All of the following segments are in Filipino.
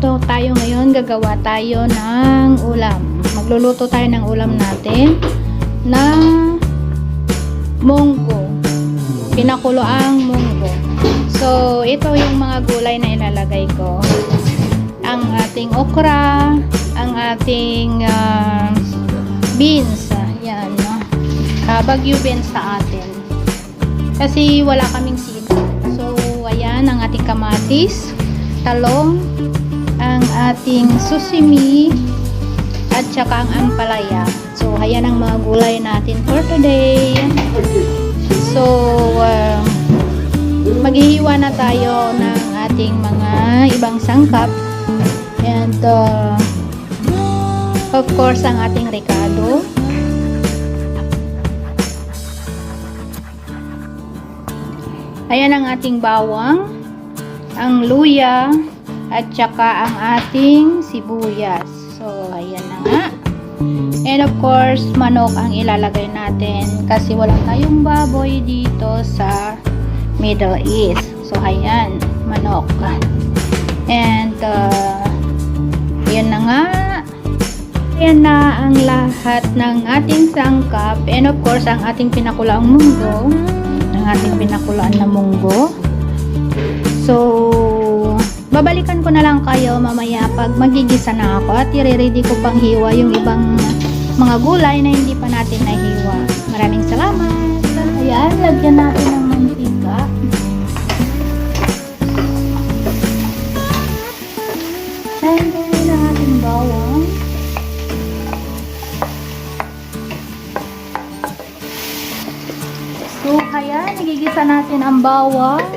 ito tayo ngayon gagawa tayo ng ulam. Magluluto tayo ng ulam natin na munggo. Pinakulo ang munggo. So, ito yung mga gulay na ilalagay ko. Ang ating okra, ang ating ah, beans. Yan, no? Ah, bagyo beans sa atin. Kasi wala kaming sito. So, ayan ang ating kamatis, talong, ang ating susimi, at saka ang ampalaya. So, ayan ang mga gulay natin for today. So, uh, maghihiwa na tayo ng ating mga ibang sangkap. And, uh, of course, ang ating ricado. Ayan ang ating bawang, ang luya, at saka ang ating sibuyas. So, ayan na nga. And of course, manok ang ilalagay natin kasi wala tayong baboy dito sa Middle East. So, ayan, manok. And, uh, yun na nga. Ayan na ang lahat ng ating sangkap. And of course, ang ating pinakulaang munggo. Ang ating pinakulaan na munggo. So, babalikan ko na lang kayo mamaya pag magigisa na ako at i-ready ko pang hiwa yung ibang mga gulay na hindi pa natin nahiwa. Maraming salamat. Ayan, lagyan natin ng mantika. And gawin ang ating bawang. So, kaya nagigisa natin ang bawang.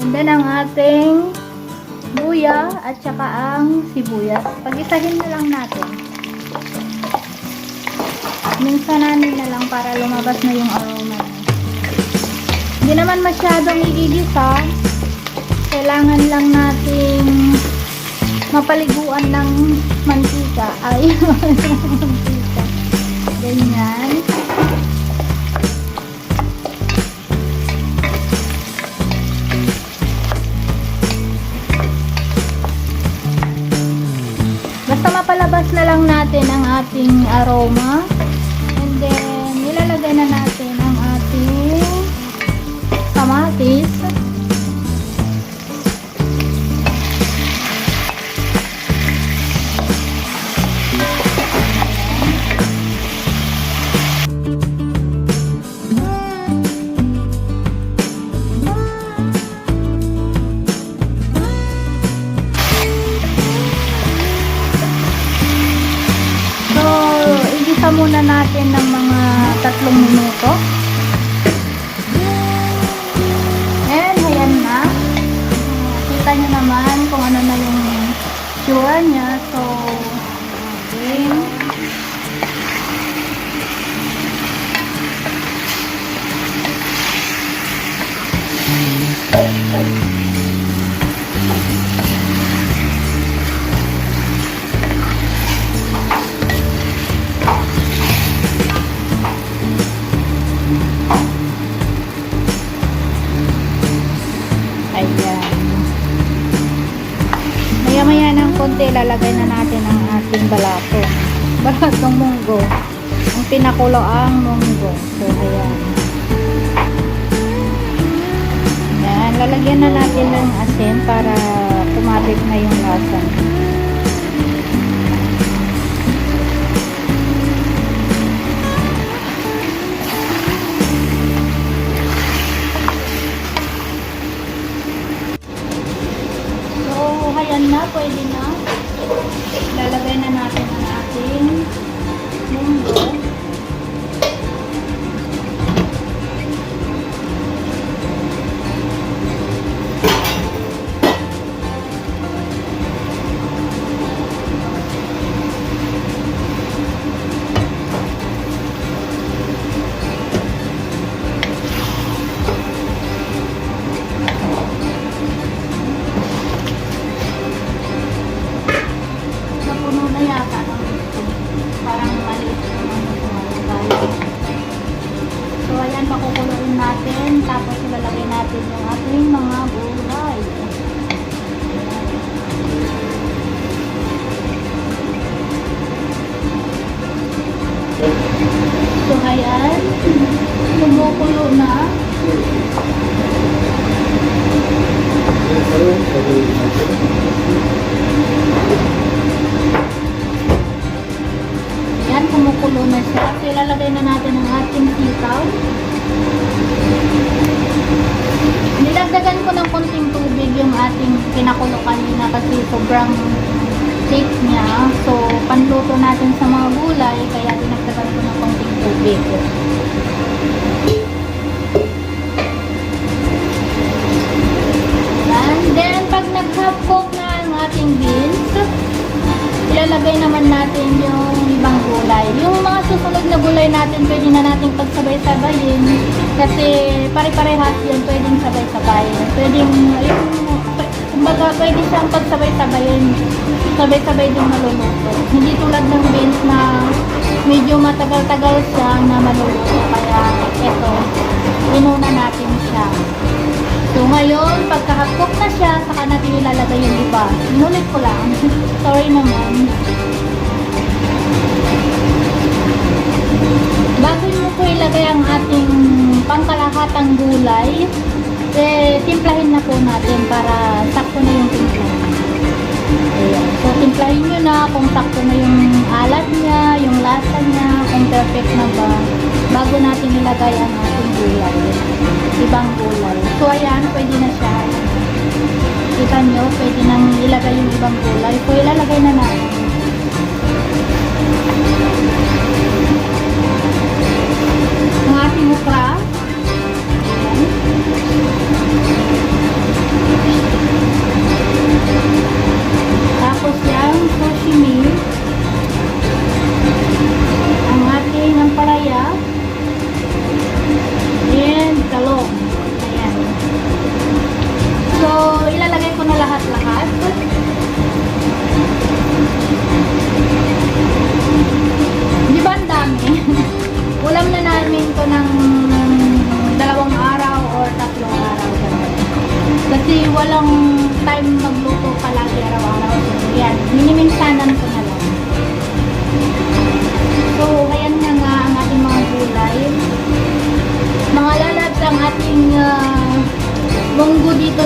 And then ang ating luya at saka ang sibuyas. Pag-isahin na lang natin. Minsananin na lang para lumabas na yung aroma. Hindi naman masyadong igigisa. Kailangan lang nating mapaliguan ng mantika. Ay, mantika. Ganyan. Ating aroma. Konti, lalagay na natin ang ating balato. Balatong munggo. Ang pinakulo ang munggo. So, ayan. Ayan, lalagyan na natin ng asin para tumabik na yung lasa. Yan, kumukulo na siya. So, ilalagay na natin ang ating sitaw. Nilagdagan ko ng konting tubig yung ating pinakulo kanina kasi sobrang thick niya. So, panluto natin sa mga gulay, kaya dinagdagan ko ng konting tubig. Natin, pwede na natin pagsabay-sabayin. Kasi pare-parehas yan, pwedeng sabay-sabay. Pwedeng, yung, kumbaga, pwede siyang pagsabay-sabayin. Sabay-sabay din maluluto. Hindi tulad ng beans na medyo matagal-tagal siya na maluluto. Kaya, eto, inuna natin siya. So ngayon, pagka-cook na siya, saka natin ilalagay yung iba. Inulit ko lang. Sorry naman. Bago mo po ilagay ang ating pangkalahatang gulay, eh, timplahin na po natin para sakto na yung timpla. Ayan. So, timplahin nyo na kung sakto na yung alat niya, yung lasa niya, kung perfect na ba, bago natin ilagay ang ating gulay. Ibang gulay. So, ayan, pwede na siya. Kita nyo, pwede nang ilagay yung ibang gulay. So, ilalagay na natin. Mm-hmm.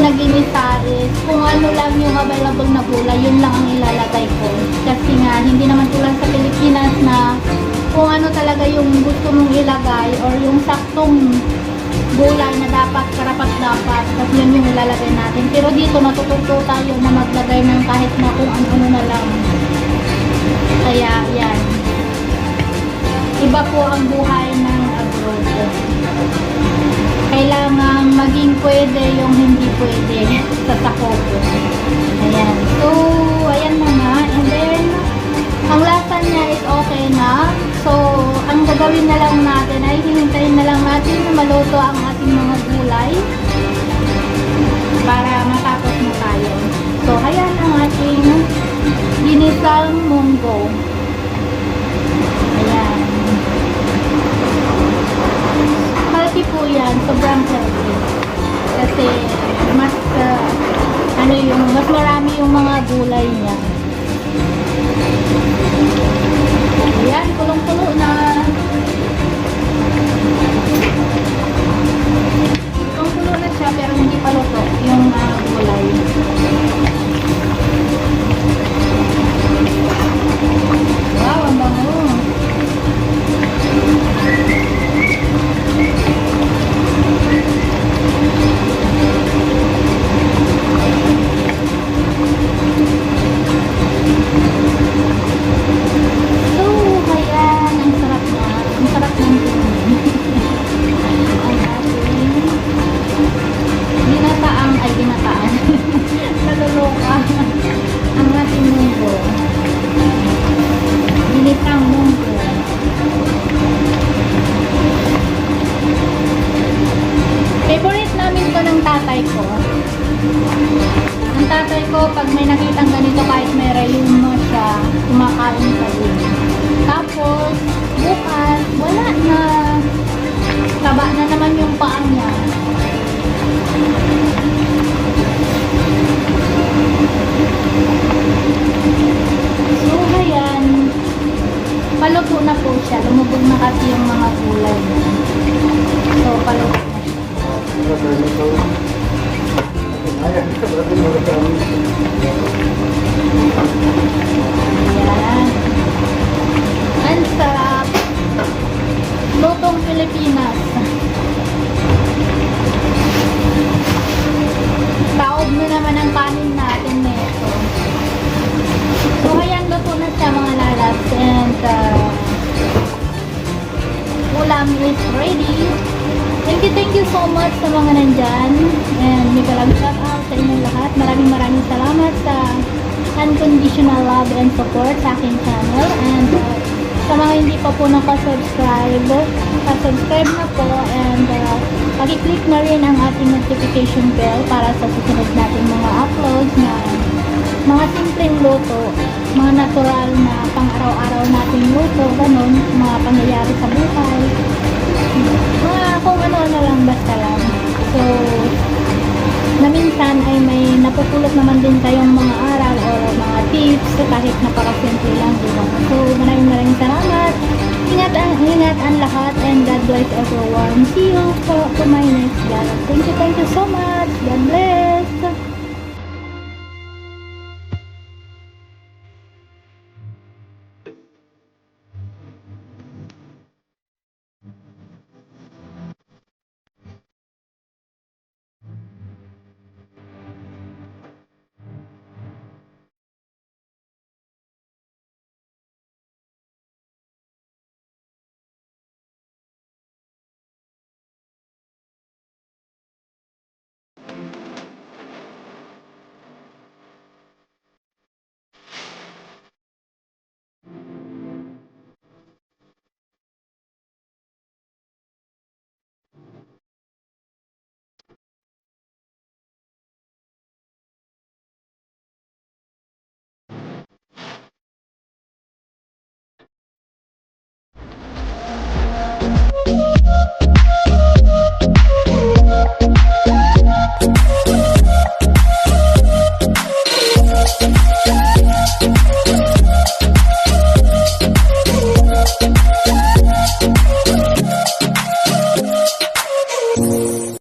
Munggo dito na ginisa is kung ano lang yung available na gulay, yun lang ang ilalagay ko. Kasi nga, hindi naman tulad sa Pilipinas na kung ano talaga yung gusto mong ilagay or yung saktong gulay na dapat, karapat dapat, kasi yun yung ilalagay natin. Pero dito natututo tayo na maglagay ng kahit na kung ano na lang. Kaya, yan. Iba po ang buhay ng maging pwede yung hindi pwede sa sakop. Ayan. So, ayan na nga. And then, ang lasa niya is okay na. So, ang gagawin na lang natin ay hihintayin na lang natin na maluto ang ating mga gulay para matapos na tayo. So, ayan ang ating ginisang munggo. Yung mga gulay niya. Ayan, kulong-kulo na. Kulong-kulo na siya pero hindi pa luto ulam is ready. Thank you, thank you so much sa mga nandyan. And may palang shout out sa inyong lahat. Maraming maraming salamat sa unconditional love and support sa aking channel. And uh, sa mga hindi pa po nakasubscribe, subscribe na po and uh, pag-click na rin ang ating notification bell para sa susunod nating mga uploads na mga simpleng luto, mga natural na pang-araw-araw nating luto, ganun, mga pangyayari sa buhay, mga kung ano-ano lang, basta lang. So, na minsan ay may napupulot naman din kayong mga aral o mga tips kahit napakasimple lang, di ba? So, maraming maraming salamat. Ingat ang, ingat ang lahat and God bless everyone. See you for, to my next vlog. Thank you, thank you